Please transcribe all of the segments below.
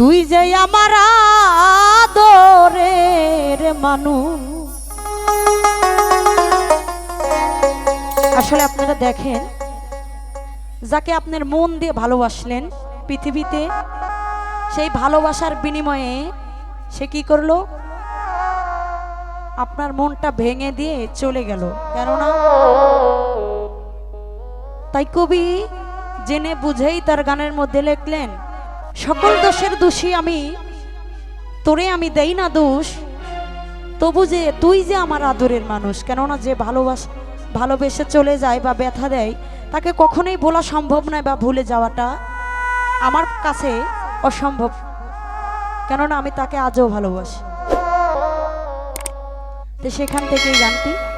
তুই যে আমার আদরের মানুষ। আসলে আপনারা দেখেন, যাকে আপনার মন দিয়ে ভালোবাসলেন পৃথিবীতে, সেই ভালোবাসার বিনিময়ে সে কি করল? আপনার মনটা ভেঙে দিয়ে চলে গেল। কেননা তাই কবি জেনে বুঝেই তার গানের মধ্যে লিখলেন সকল দোষের দোষী আমি। তোরে আমি দেই না দোষ। তবু যে তুই যে আমার আদরের মানুষ, কেননা যে ভালোবাস ভালোবেসে চলে যায় বা ব্যথা দেয়, তাকে কখনোই বলা সম্ভব নয় বা ভুলে যাওয়াটা আমার কাছে অসম্ভব। কেননা আমি তাকে আজও ভালোবাসি। তো সেখান থেকেই গানটি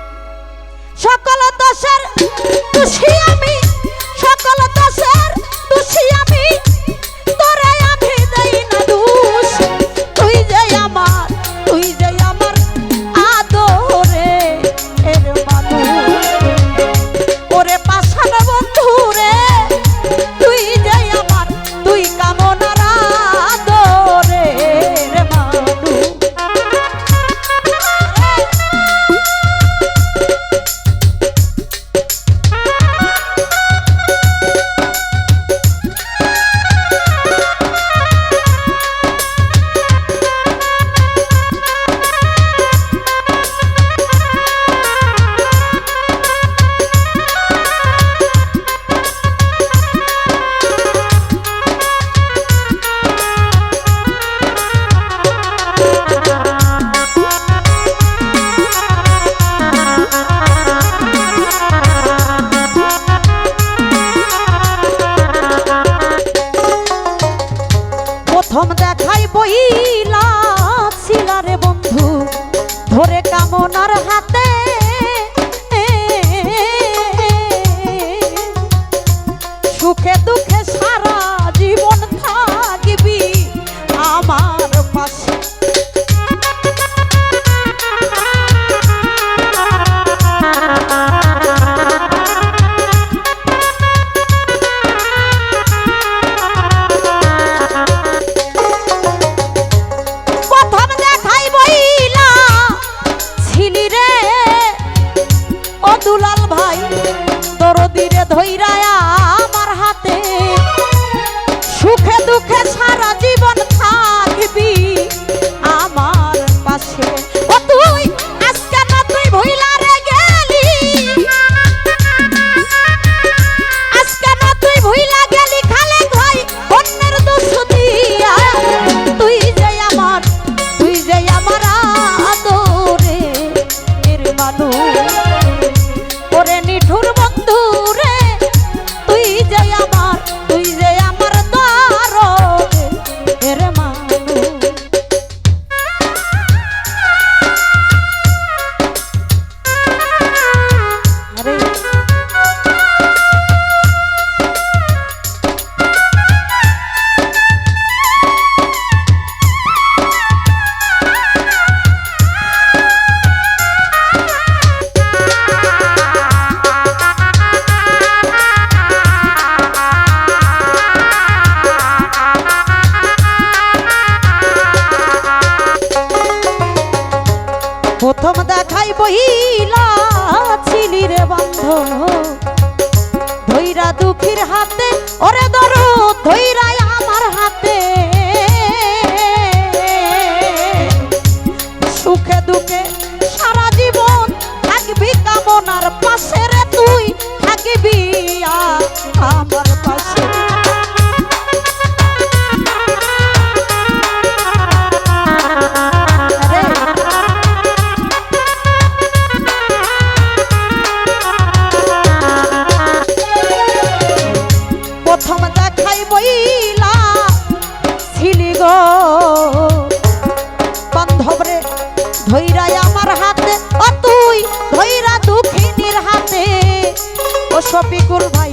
শফিকুল ভাই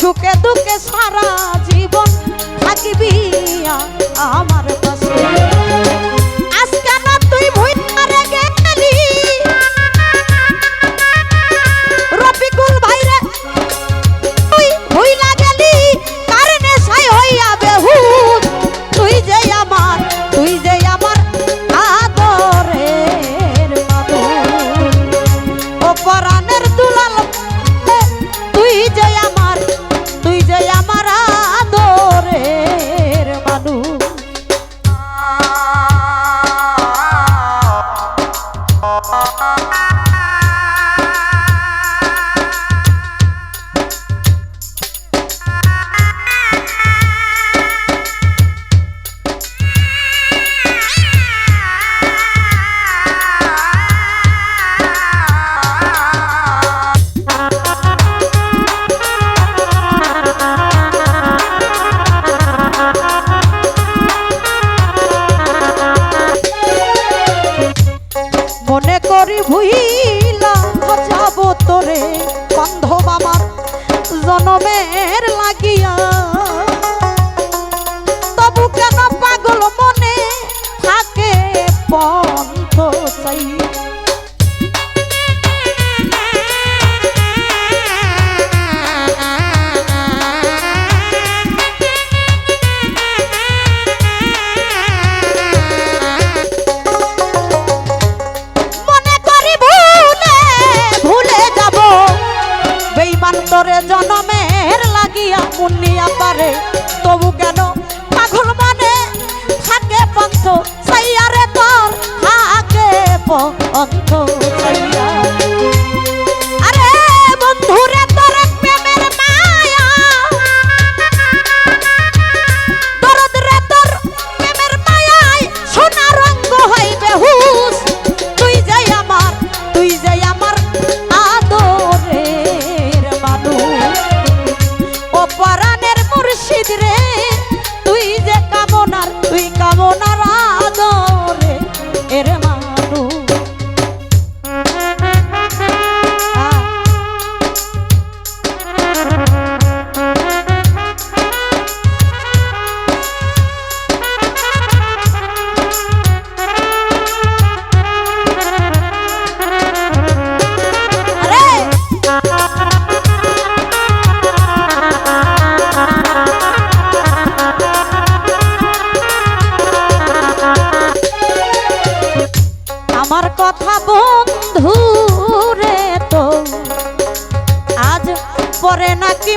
সুখে দুঃখে সারা জীবন থাকিবি আমার পাশে।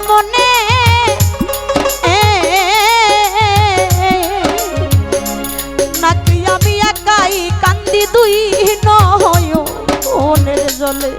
মনে নাকি আমি একাই কান্দি দুই নয় জলে?